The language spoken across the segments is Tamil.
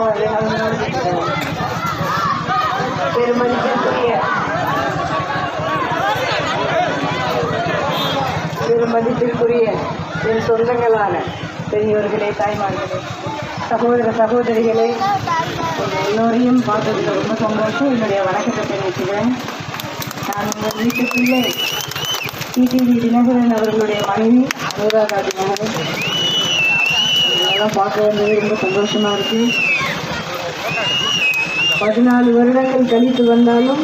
பெருமதிக்குரிய பெருமதிப்பிற்குரிய பெருமதிப்பிற்குரிய என் சொந்தங்களான பெரியவர்களே தாய்மார்களே சகோதர சகோதரிகளே எல்லோரையும் பார்த்ததுல ரொம்ப சந்தோஷம். என்னுடைய வணக்கத்தை தெரிவிக்கிறேன் நான் உங்கள் வீட்டுக்குள்ளே டிடிவி தினகரன் அவர்களுடைய மனைவி அனுராதா தினகரன். அதெல்லாம் பார்க்க வந்தது ரொம்ப சந்தோஷமா இருக்கு. பதினாலு வருடங்கள் கழித்து வந்தாலும்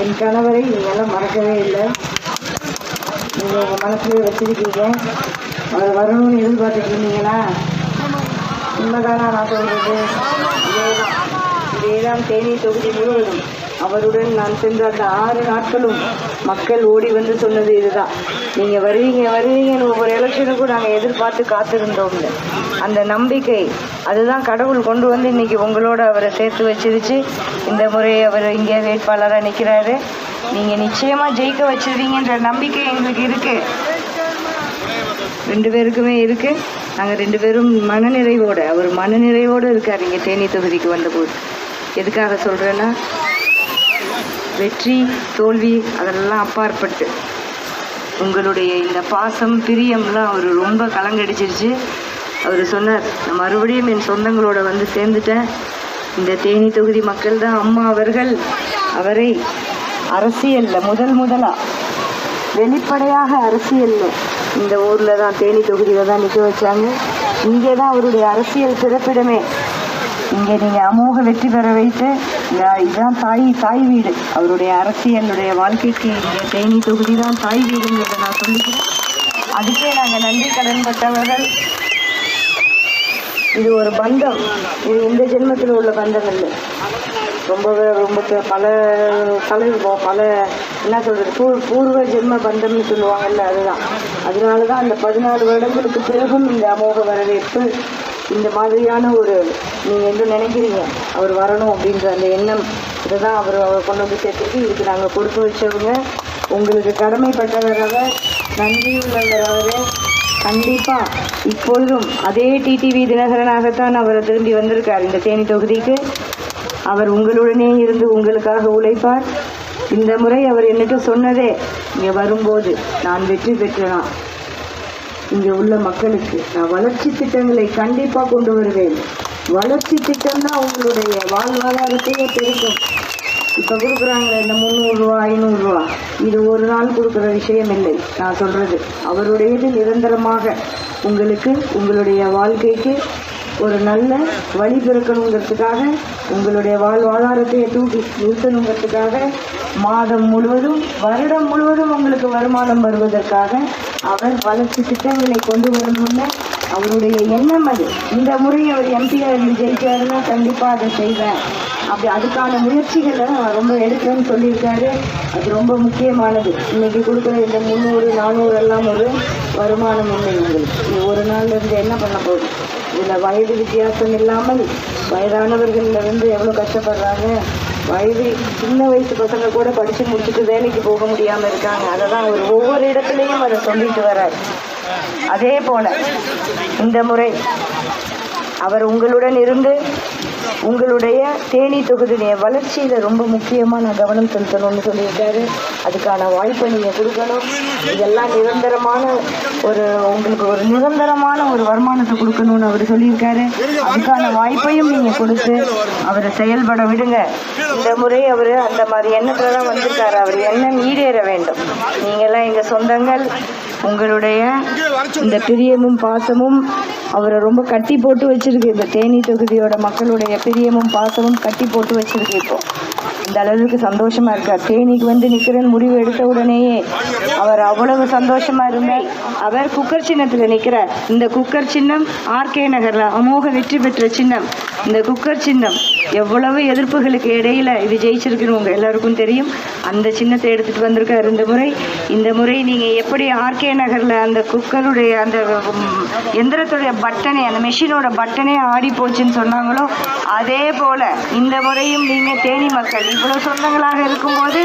என் கணவரை நீங்களாம் மறக்கவே இல்லை. நீங்கள் உங்கள் மனசுலேயே வச்சிருக்கீங்க. அவர் வரணும்னு எதிர்பார்த்துட்டு இருந்தீங்களா உண்மைதானா நான் சொல்கிறது இதே தான் தேனி தொகுதி முழுவதும். அவருடன் நான் சென்ற அந்த ஆறு நாட்களும் மக்கள் ஓடி வந்து சொன்னது இதுதான். நீங்க வருவீங்க வருவீங்கன்னு ஒவ்வொரு எலெக்ஷனுக்கும் நாங்கள் எதிர்பார்த்து காத்திருந்தோம்ல அந்த நம்பிக்கை அதுதான் கடவுள் கொண்டு வந்து இன்னைக்கு உங்களோட அவரை சேர்த்து வச்சிருச்சு. இந்த முறை அவர் இங்கே வேட்பாளராக நிற்கிறாரு நீங்க நிச்சயமா ஜெயிக்க வச்சிருவீங்கன்ற நம்பிக்கை எங்களுக்கு இருக்கு. ரெண்டு பேருக்குமே இருக்கு. நாங்கள் ரெண்டு பேரும் மனநிறைவோட அவர் மனநிறைவோடு இருக்கார் இங்கே தேனி தொகுதிக்கு வந்தபோது. எதுக்காக சொல்கிறேன்னா வெற்றி தோல்வி அதெல்லாம் அப்பாற்பட்டு. உங்களுடைய இந்த பாசம் பிரியம்லாம் அவர் ரொம்ப கலங்கடிச்சிருச்சு. அவர் சொன்னார் நான் மறுபடியும் என் சொந்தங்களோட வந்து சேர்ந்துட்டேன். இந்த தேனி தொகுதி மக்கள் தான் அம்மா அவர்கள். அவரை அரசியலில் முதல் முதலாக வெளிப்படையாக அரசியலில் இந்த ஊரில் தான் தேனி தொகுதியில் தான் நிற்க வச்சாங்க. இங்கே தான் அவருடைய அரசியல் பிறப்பிடமே. இங்கே நீங்கள் அமோக வெற்றி பெற வைத்து இந்த- இதுதான் தாய் தாய் வீடு. அவருடைய அரசியலுடைய வாழ்க்கைக்கு இங்கே தேனி தொகுதி தான் தாய் வீடுங்கிறத நான் சொல்லிக்கிறேன். அதுக்கே நாங்கள் நன்றி கடன் பட்டவர்கள். இது ஒரு பந்தம். இது இந்த ஜென்மத்தில் உள்ள பந்தம் இல்லை ரொம்ப ரொம்ப பல பல பல என்ன சொல்கிறது பூ பூர்வ ஜென்ம பந்தம்னு சொல்லுவாங்கல்ல அதுதான். அதனால தான் அந்த பதினாலு வருடங்களுக்கு பிறகும் இந்த அமோக வரவேற்பு இந்த மாதிரியான ஒரு நீங்கள் என்ன நினைக்கிறீங்க அவர் வரணும் அப்படின்ற அந்த எண்ணம் இதை தான் அவர் அவர் கொண்டு வந்து சேர்த்துருக்கு. இதுக்கு நாங்கள் கொடுத்து வச்சவங்க உங்களுக்கு கடமைப்பட்டவராக அவர். நன்றியுள்ளவர் கண்டிப்பாக இப்பொழுதும் அதே டிடிவி தினகரனாகத்தான் அவர் திரும்பி வந்திருக்கார் இந்த தேனி தொகுதிக்கு. அவர் உங்களுடனே இருந்து உங்களுக்காக உழைப்பார். இந்த முறை அவர் என்னிட்ட சொன்னதே இங்கே வரும்போது நான் வெற்றி பெற்றலாம் இங்கே உள்ள மக்களுக்கு நான் வளர்ச்சி திட்டங்களை கண்டிப்பாக கொண்டு வருவேன். வளர்ச்சி திட்டம் தான் உங்களுடைய வாழ்வாதாரத்தையே பெருக்கும். இப்போ கொடுக்குறாங்க இந்த முந்நூறுரூவா ஐநூறுரூவா இது ஒரு நாள் கொடுக்குற விஷயம் இல்லை நான் சொல்கிறது அவருடையது நிரந்தரமாக. உங்களுக்கு உங்களுடைய வாழ்க்கைக்கு ஒரு நல்ல வழி பிறக்கணுங்கிறதுக்காக உங்களுடைய வாழ்வாதாரத்தை தூக்கி நிறுத்தணுங்கிறதுக்காக மாதம் முழுவதும் வருடம் முழுவதும் உங்களுக்கு வருமானம் வருவதற்காக அவர் வளர்ச்சி திட்டங்களை கொண்டு வரணும்னு அவருடைய எண்ணம் அது. இந்த முறை அவர் எம்பிஆர் ஜெயிச்சாருன்னா கண்டிப்பாக அதை செய்வேன் அப்படி அதுக்கான முயற்சிகளை ரொம்ப எடுக்கிறேன்னு சொல்லியிருக்காரு. அது ரொம்ப முக்கியமானது. இன்னைக்கு கொடுக்குற இந்த முந்நூறு நானூறு எல்லாம் ஒரு வருமானம் இல்லை எங்களுக்கு. ஒரு நாள்ல இருந்து என்ன பண்ண போகுது? இதில் வயது வித்தியாசம் இல்லாமல் வயதானவர்கள்ல இருந்து எவ்வளோ கஷ்டப்படுறாங்க? வயது சின்ன வயசு பசங்க கூட படித்து முடிச்சுட்டு வேலைக்கு போக முடியாமல் இருக்காங்க. அதை தான் அவர் ஒவ்வொரு இடத்துலையும் அதை சொல்லிட்டு வர்றார். அதே போல இந்த முறை அவர் உங்களுடன் இருந்து உங்களுடைய தேனி தொகுதியுடைய வளர்ச்சியில ரொம்ப முக்கியமா நான் கவனம் செலுத்தணும்னு சொல்லியிருக்காரு. அதுக்கான வாய்ப்பை நீங்க கொடுக்கணும். இதெல்லாம் நிரந்தரமான ஒரு உங்களுக்கு ஒரு நிரந்தரமான ஒரு வருமானத்தை கொடுக்கணும்னு அவர் சொல்லியிருக்காரு. அதுக்கான வாய்ப்பையும் நீங்க கொடுத்து அவரை செயல்பட விடுங்க. இந்த முறை அவர் அந்த மாதிரி எண்ணத்துல தான் வந்திருக்காரு. அவர் எண்ணம் ஈடேற வேண்டும். நீங்கள்லாம் எங்க சொந்தங்கள் உங்களுடைய இந்த பிரியமும் பாசமும் அவரை ரொம்ப கட்டி போட்டு வச்சிருக்கு. இந்த தேனி தொகுதியோட மக்களுடைய பிரியமும் பாசமும் கட்டி போட்டு வச்சிருக்கு இப்போ. இந்த அளவுக்கு சந்தோஷமா இருக்கார். தேனிக்கு வந்து நிக்கிறேன்னு முடிவு எடுத்த உடனேயே அவர் அவ்வளவு சந்தோஷமா இருந்தார் அவர் குக்கர் சின்னத்துல நிக்கிறார். இந்த குக்கர் சின்னம் ஆர்கே நகர்ல அமோக வெற்றி பெற்ற சின்னம். இந்த குக்கர் சின்னம் எவ்வளவு எதிர்ப்புகளுக்கு இடையில இது ஜெயிச்சிருக்குன்னு உங்க எல்லாருக்கும் தெரியும். அந்த சின்னத்தை எடுத்துட்டு வந்திருக்காரு இந்த முறை. இந்த முறை நீங்க எப்படி ஆர்கே நகரில் அந்த குக்கருடைய அந்த எந்திரத்துடைய பட்டனே அந்த மெஷினோட பட்டனே ஆடி போச்சுன்னு சொன்னாங்களோ அதே போல இந்த முறையும் நீங்கள் தேனி மக்கள் இவ்வளோ சொந்தங்களாக இருக்கும்போது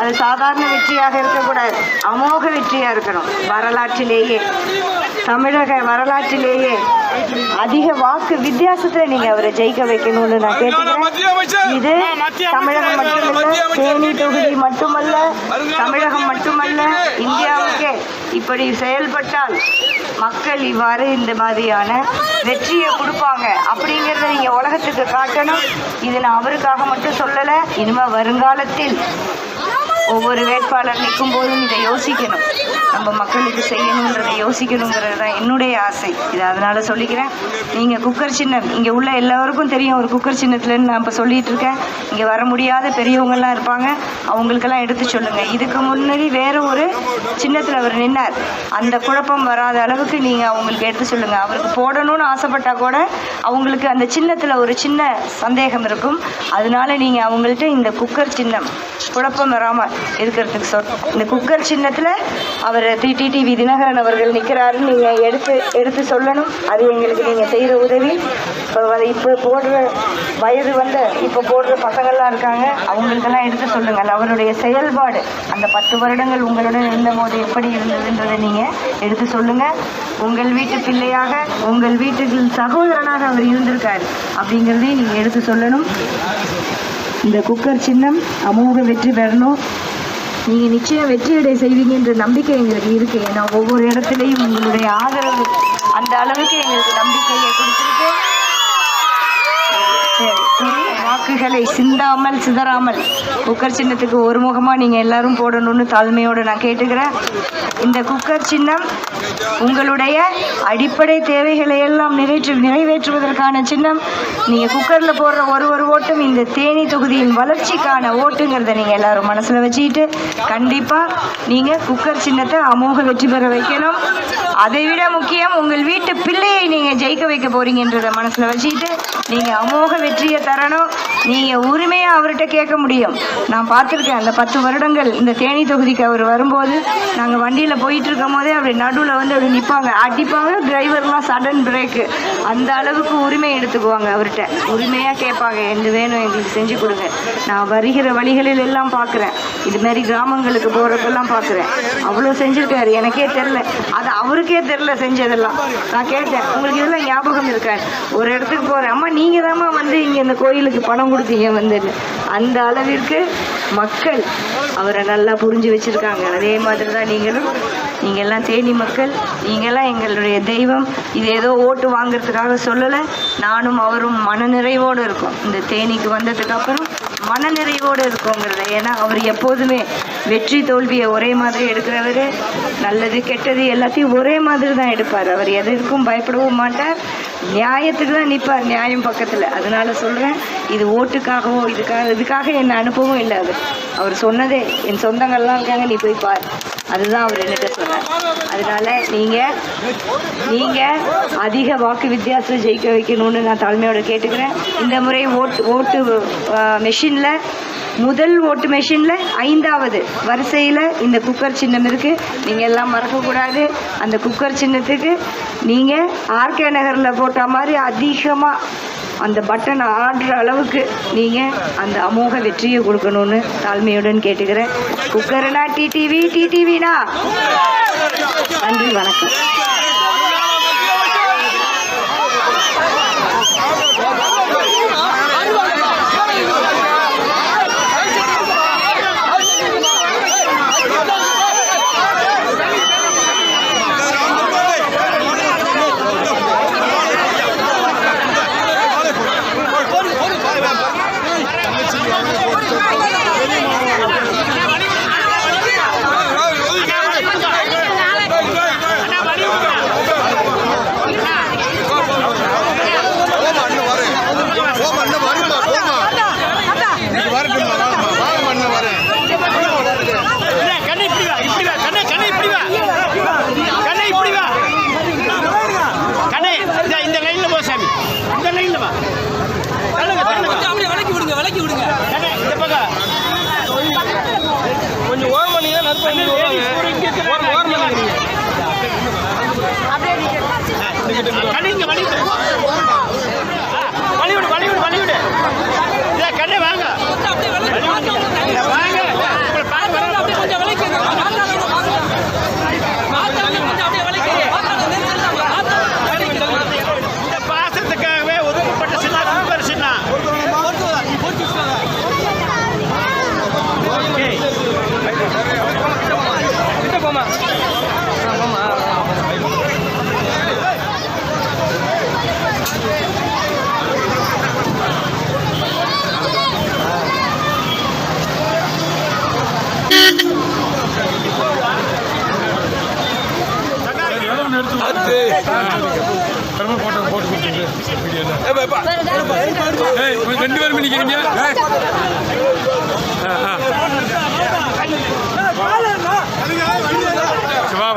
அது சாதாரண வெற்றியாக இருக்கக்கூடாது. அமோக வெற்றியாக இருக்கணும். வரலாற்றிலேயே தமிழக வரலாற்றிலேயே அதிக வாக்கு வித்தியாசத்தில் நீங்கள் அவரை ஜெயிக்க வைக்கணும்னு நான் கேட்டுக்கிறேன். இது தமிழகம் மட்டுமல்ல தேனி தொகுதி மட்டுமல்ல தமிழகம் மட்டுமல்ல இந்தியாவுக்கே இப்படி செயல்பட்டால் மக்கள் இவ்வாறு இந்த மாதிரியான வெற்றியை கொடுப்பாங்க அப்படிங்கிறத நீங்கள் உலகத்துக்கு காட்டணும். இது நான் அவருக்காக மட்டும் சொல்லலை இனிமேல் வருங்காலத்தில் ஒவ்வொரு வேட்பாளர் நிற்கும் போதும் இதை யோசிக்கணும். நம்ம மக்களுக்கு செய்யணுன்றதை யோசிக்கணுங்கிறது தான் என்னுடைய ஆசை. இது அதனால சொல்லிக்கிறேன். நீங்கள் குக்கர் சின்னம் இங்கே உள்ள எல்லாருக்கும் தெரியும் ஒரு குக்கர் சின்னத்துலன்னு நான் இப்போ சொல்லிட்டு இருக்கேன். இங்கே வர முடியாத பெரியவங்கள்லாம் இருப்பாங்க. அவங்களுக்கெல்லாம் எடுத்து சொல்லுங்கள் இதுக்கு முன்னாடி வேற ஒரு சின்னத்தில் அவர் நின்னார். அந்த குழப்பம் வராத அளவுக்கு நீங்கள் அவங்களுக்கு எடுத்து சொல்லுங்கள் அவருக்கு போடணும்னு ஆசைப்பட்டா கூட அவங்களுக்கு அந்த சின்னத்தில் ஒரு சின்ன சந்தேகம் இருக்கும். அதனால நீங்கள் அவங்கள்ட்ட இந்த குக்கர் சின்னம் குழப்பம் வராமல் இருக்கிறதுக்கு சொல் இந்த குக்கர் சின்னத்தில் அவர் டிடிவி தினகரன் அவர்கள் நிற்கிறாருன்னு நீங்கள் எடுத்து எடுத்து சொல்லணும். அது எங்களுக்கு நீங்கள் செய்கிற உதவி. இப்போ இப்போ போடுற வயது வந்த இப்போ போடுற பசங்கள்லாம் இருக்காங்க. அவங்களுக்கெல்லாம் எடுத்து சொல்லுங்கள். அவருடைய செயல்பாடு அந்த பத்து வருடங்கள் உங்களுடன் இருந்தபோது எப்படி இருந்ததுன்றதை நீங்கள் எடுத்து சொல்லுங்கள். உங்கள் வீட்டு பிள்ளையாக உங்கள் வீட்டுக்கு சகோதரனாக அவர் இருந்திருக்கார் அப்படிங்கிறதையும் நீங்கள் எடுத்து சொல்லணும். இந்த குக்கர் சின்னம் அமோக வெற்றி பெறணும். நீங்கள் நிச்சயம் வெற்றியடை செய்வீங்கன்ற நம்பிக்கை எங்களுக்கு இருக்குது ஏன்னா ஒவ்வொரு இடத்துலையும் உங்களுடைய ஆதரவு அந்த அளவுக்கு எங்களுக்கு நம்பிக்கையை கொடுத்துருக்கு. வாக்குகளை சிந்தாமல் சிதறாமல். குக்கர் சின்னத்துக்கு ஒரு முகமாக நீங்கள் எல்லாரும் போடணும்னு தாழ்மையோடு நான் கேட்டுக்கிறேன். இந்த குக்கர் சின்னம் உங்களுடைய அடிப்படை தேவைகளை எல்லாம் நிறைவேற்று நிறைவேற்றுவதற்கான சின்னம். நீங்கள் குக்கரில் போடுற ஒரு ஒரு ஓட்டும் இந்த தேனி தொகுதியின் வளர்ச்சிக்கான ஓட்டுங்கிறத நீங்கள் எல்லாரும் மனசில் வச்சுக்கிட்டு கண்டிப்பாக நீங்கள் குக்கர் சின்னத்தை அமோக வெற்றி பெற வைக்கணும். அதை விட முக்கியம் உங்கள் வீட்டு பிள்ளையை நீங்கள் ஜெயிக்க வைக்க போறீங்கன்றத மனசில் வச்சுக்கிட்டு நீங்கள் அமோக வெற்றியை தரணும். நீங்கள் உரிமையாக அவர்கிட்ட கேட்க முடியும். நான் பார்த்துருக்கேன் அந்த பத்து வருடங்கள் இந்த தேனி தொகுதிக்கு அவர் வரும்போது நாங்கள் வண்டியில் போயிட்டு இருக்கும் போதே அப்படி நடுவில் வந்து அப்படி நிற்பாங்க அடிப்பாங்க டிரைவர்லாம் சடன் பிரேக்கு அந்த அளவுக்கு உரிமை எடுத்துக்குவாங்க அவர்கிட்ட. உரிமையாக கேட்பாங்க எந்த வேணும் எங்களுக்கு செஞ்சு கொடுங்க. நான் வருகிற வழிகளில் எல்லாம் பார்க்குறேன். இது மாதிரி கிராமங்களுக்கு போகிறப்பெல்லாம் பார்க்குறேன். அவ்வளோ செஞ்சுருக்காரு. எனக்கே தெரில அது அவருக்கே தெரில செஞ்சதெல்லாம். நான் கேட்டேன் உங்களுக்கு இதெல்லாம் ஞாபகம் இருக்காரு ஒரு இடத்துக்கு போகிறேன் அம்மா நீங்கள் தாம்மா வந்து இங்கே இந்த கோயிலுக்கு பணம் கொடுத்தீங்க வந்து அந்த அளவிற்கு மக்கள் அவரை நல்லா புரிஞ்சு வச்சுருக்காங்க. அதே மாதிரி தான் நீங்களும் நீங்கள்லாம் தேனி மக்கள் நீங்கள்லாம் எங்களுடைய தெய்வம். இது ஏதோ ஓட்டு வாங்குறதுக்காக சொல்லலை. நானும் அவரும் மனநிறைவோடு இருக்கோம். இந்த தேனிக்கு வந்ததுக்கப்புறம் மனநிறைவோடு இருக்கோங்கிறத. ஏன்னா அவர் எப்போதுமே வெற்றி தோல்வியை ஒரே மாதிரி எடுக்கிறவர் நல்லது கெட்டது எல்லாத்தையும் ஒரே மாதிரி தான் எடுப்பார். அவர் எதற்கும் பயப்படவும் மாட்டார். நியாயத்துக்கு தான் நிற்பார் நியாயம் பக்கத்தில். அதனால சொல்கிறேன் இது ஓட்டுக்காகவோ இதுக்காக இதுக்காக என்னை அனுப்பவும் இல்லை அவர். அவர் சொன்னதே என் சொந்தங்கள்லாம் இருக்காங்க நீ போய் பார். அதுதான் அவர் என்னட்ட சொன்னார் அதனால நீங்கள் நீங்கள் அதிக வாக்கு வித்தியாசம் ஜெயிக்க வைக்கணும்னு நான் தாழ்மையோட கேட்டுக்கிறேன். இந்த முறை ஓட்டு ஓட்டு மெஷினில் முதல் ஓட்டு மெஷினில் ஐந்தாவது வரிசையில் இந்த குக்கர் சின்னம் இருக்குது நீங்கள் எல்லாம் மறக்கக்கூடாது அந்த குக்கர் சின்னத்துக்கு நீங்கள் ஆர்கே நகரில் போட்ட மாதிரி அதிகமாக அந்த பட்டன் ஆடுற அளவுக்கு நீங்கள் அந்த அமோக வெற்றியை கொடுக்கணும்னு தாழ்மையுடன் கேட்டுக்கிறேன். குக்கர்னா டிடிவி டிடிவினா? நன்றி வணக்கம். வலிங்க வலிங்க பத்து பெருமை போட்டோ போட்டு கொடுத்துட்டு ரெண்டு பேரும் நிற்கிறீங்க வா